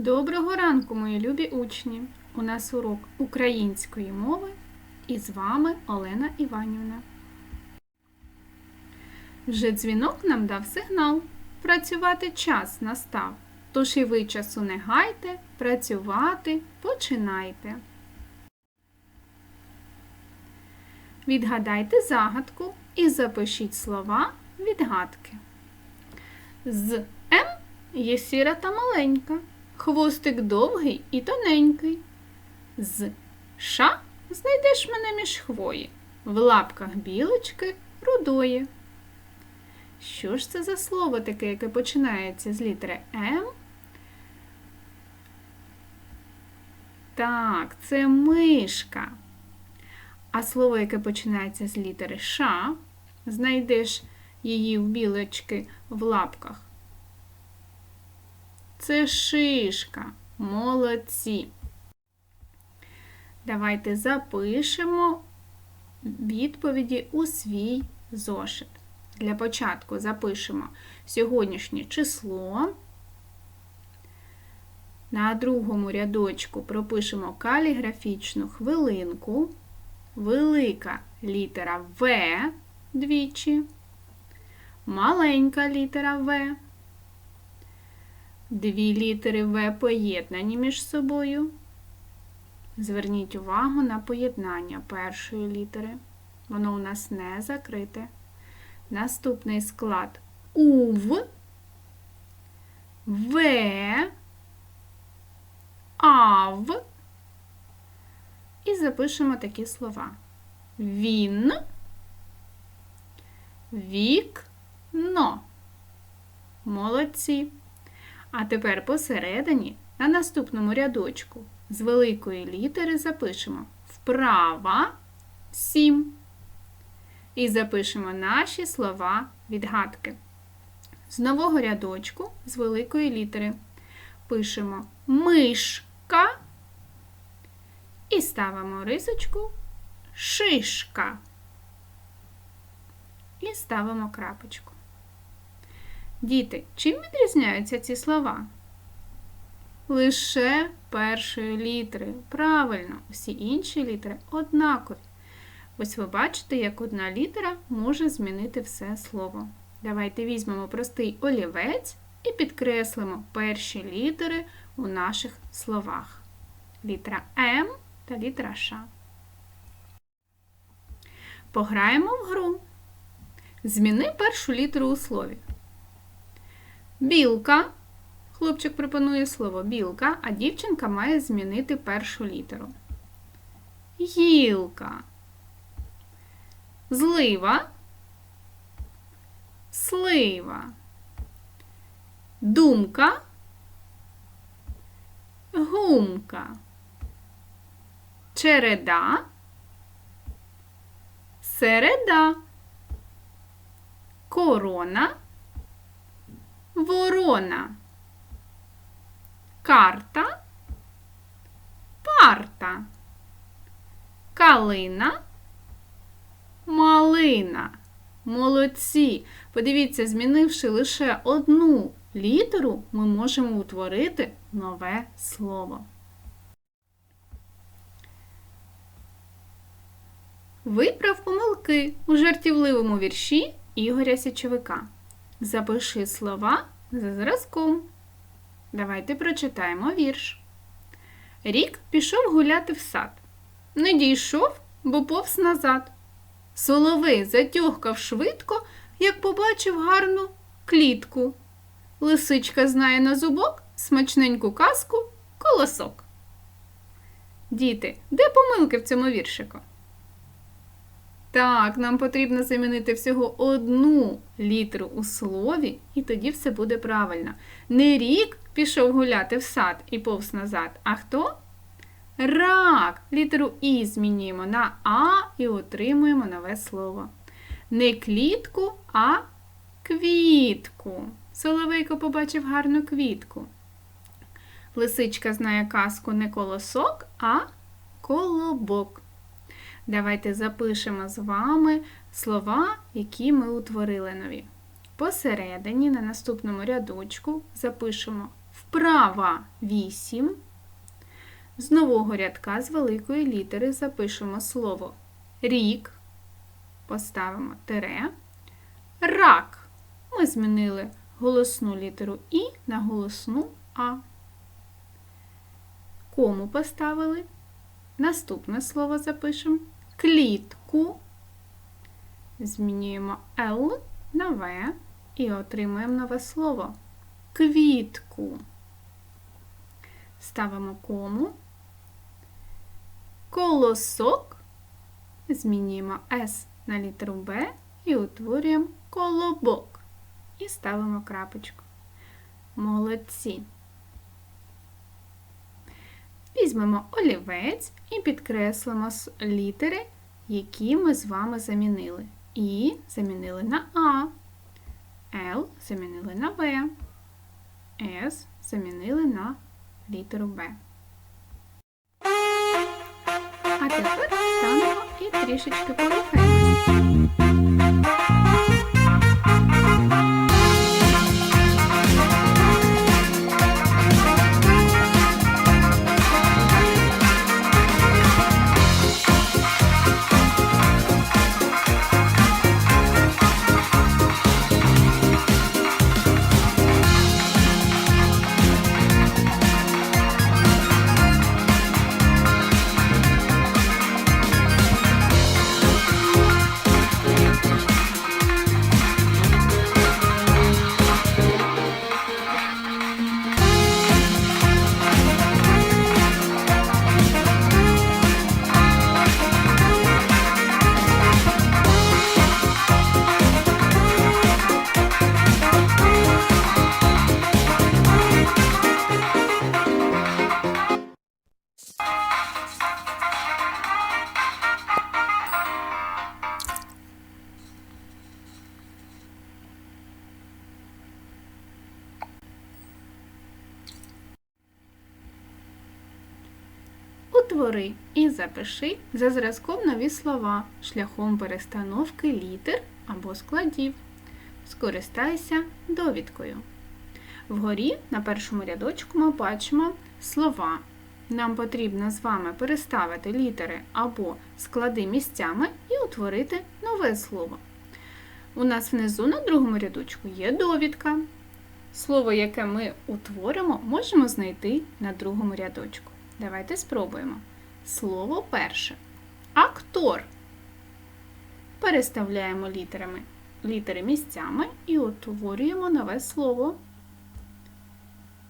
Доброго ранку, мої любі учні! У нас урок української мови і з вами Олена Іванівна. Вже дзвінок нам дав сигнал. Працювати час настав. Тож і ви часу не гайте, працювати починайте. Відгадайте загадку і запишіть слова відгадки. З М є сіра та маленька, хвостик довгий і тоненький. З Ша знайдеш мене між хвої, в лапках білочки рудої. Що ж це за слово таке, яке починається з літери М? Так, це мишка. А слово, яке починається з літери Ш, знайдеш її в білочки в лапках. Це шишка. Молодці. Давайте запишемо відповіді у свій зошит. Для початку запишемо сьогоднішнє число. На другому рядочку пропишемо каліграфічну хвилинку, велика літера В двічі, маленька літера В. Дві літери В поєднані між собою. Зверніть увагу на поєднання першої літери. Воно у нас не закрите. Наступний склад УВ, В, АВ. І запишемо такі слова. Він, вікно. Молодці. А тепер посередині на наступному рядочку з великої літери запишемо вправа 7. І запишемо наші слова відгадки. З нового рядочку з великої літери пишемо мишка і ставимо рисочку шишка. І ставимо крапочку. Діти, чим відрізняються ці слова? Лише першої літери. Правильно, всі інші літери однакові. Ось ви бачите, як одна літера може змінити все слово. Давайте візьмемо простий олівець і підкреслимо перші літери у наших словах. Літера М та літера Ш. Пограємо в гру. Зміни першу літеру у слові. Білка. Хлопчик пропонує слово білка, а дівчинка має змінити першу літеру. Гілка. Злива. Слива. Думка. Гумка. Череда. Середа. Корона. Ворона. Карта. Парта. Калина. Малина. Молодці. Подивіться, змінивши лише одну літеру, ми можемо утворити нове слово. Виправ помилки у жартівливому вірші Ігоря Січовика. Запиши слова за зразком. Давайте прочитаємо вірш. Рік пішов гуляти в сад. Не дійшов, бо повз назад. Соловей затьохкав швидко, як побачив гарну клітку. Лисичка знає на зубок смачненьку казку колосок. Діти, де помилки в цьому віршику? Так, нам потрібно замінити всього одну літеру у слові, і тоді все буде правильно. Не рік пішов гуляти в сад і повз назад, а хто? Рак. Літеру І змінюємо на А і отримуємо нове слово. Не клітку, а квітку. Соловейко побачив гарну квітку. Лисичка знає казку не колосок, а колобок. Давайте запишемо з вами слова, які ми утворили нові. Посередині на наступному рядочку запишемо Вправа 8. З нового рядка з великої літери запишемо слово рік. Поставимо тире. Рак. Ми змінили голосну літеру І на голосну А. Кому поставили? Наступне слово запишемо клітку. Змінюємо Л на В і отримуємо нове слово квітку. Ставимо кому. Колосок. Змінюємо С на літеру Б і утворюємо колобок. І ставимо крапочку. Молодці. Візьмемо олівець і підкреслимо літери, які ми з вами замінили. І замінили на А, Л замінили на В, С замінили на літеру Б. А тепер станемо і трішечки порухаємося. Утвори і запиши за зразком нові слова шляхом перестановки літер або складів. Скористайся довідкою. Вгорі на першому рядочку ми бачимо слова. Нам потрібно з вами переставити літери або склади місцями і утворити нове слово. У нас внизу на другому рядочку є довідка. Слово, яке ми утворимо, можемо знайти на другому рядочку. Давайте спробуємо. Слово перше. Актор. Переставляємо літерами, літери місцями і утворюємо нове слово.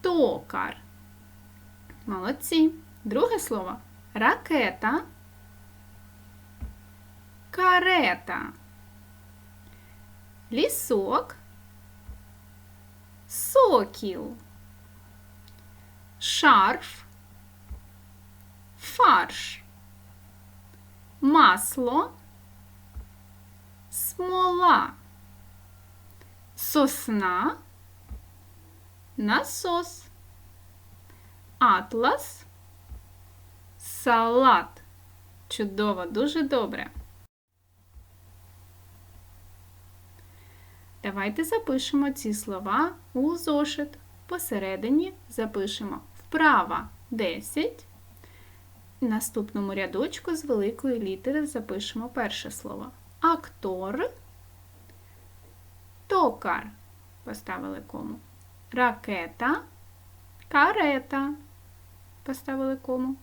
Токар. Молодці. Друге слово ракета. Карета. Лісок. Сокіл. Шарф. Фарш. Масло. Смола. Сосна. Насос. Атлас. Салат. Чудово, дуже добре. Давайте запишемо ці слова у зошит. Посередині запишемо вправа 10. Наступному рядочку з великої літери запишемо перше слово. Актор. Токар. Поставили кому. Ракета. Карета. Поставили кому.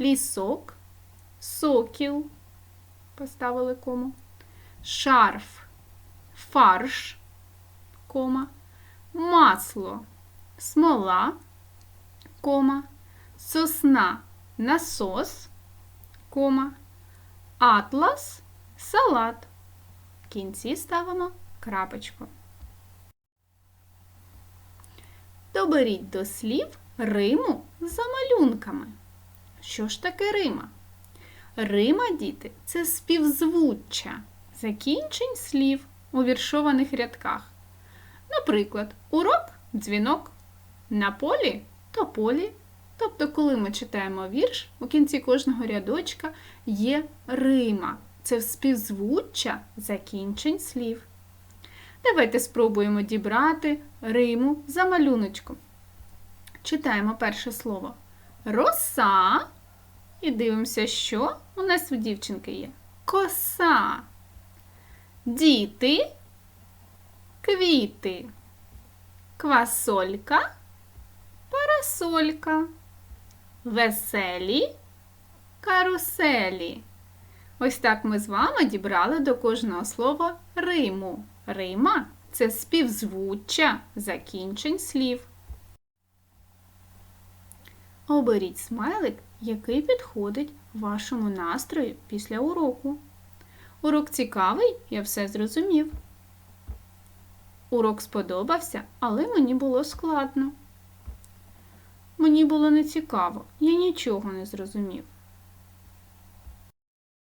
Лісок. Сокіл. Поставили кому. Шарф. Фарш. Кома. Масло. Смола. Кома. Сосна. Насос. Кома. Атлас. Салат. В кінці ставимо крапочку. Доберіть до слів Риму за малюнками. Що ж таке Рима? Рима, діти, це співзвуччя закінчень слів у віршованих рядках. Наприклад, урок дзвінок, на полі тополі. Тобто, коли ми читаємо вірш, у кінці кожного рядочка є Рима. Це співзвуччя закінчень слів. Давайте спробуємо дібрати Риму за малюночком. Читаємо перше слово. Роса. І дивимося, що у нас у дівчинки є. Коса. Діти. Квіти. Квасолька. Парасолька. Веселі. Каруселі. Ось так ми з вами дібрали до кожного слова риму. Рима це співзвуччя закінчень слів. Оберіть смайлик, який підходить вашому настрою після уроку. Урок цікавий, я все зрозумів. Урок сподобався, але мені було складно. Мені було нецікаво, я нічого не зрозумів.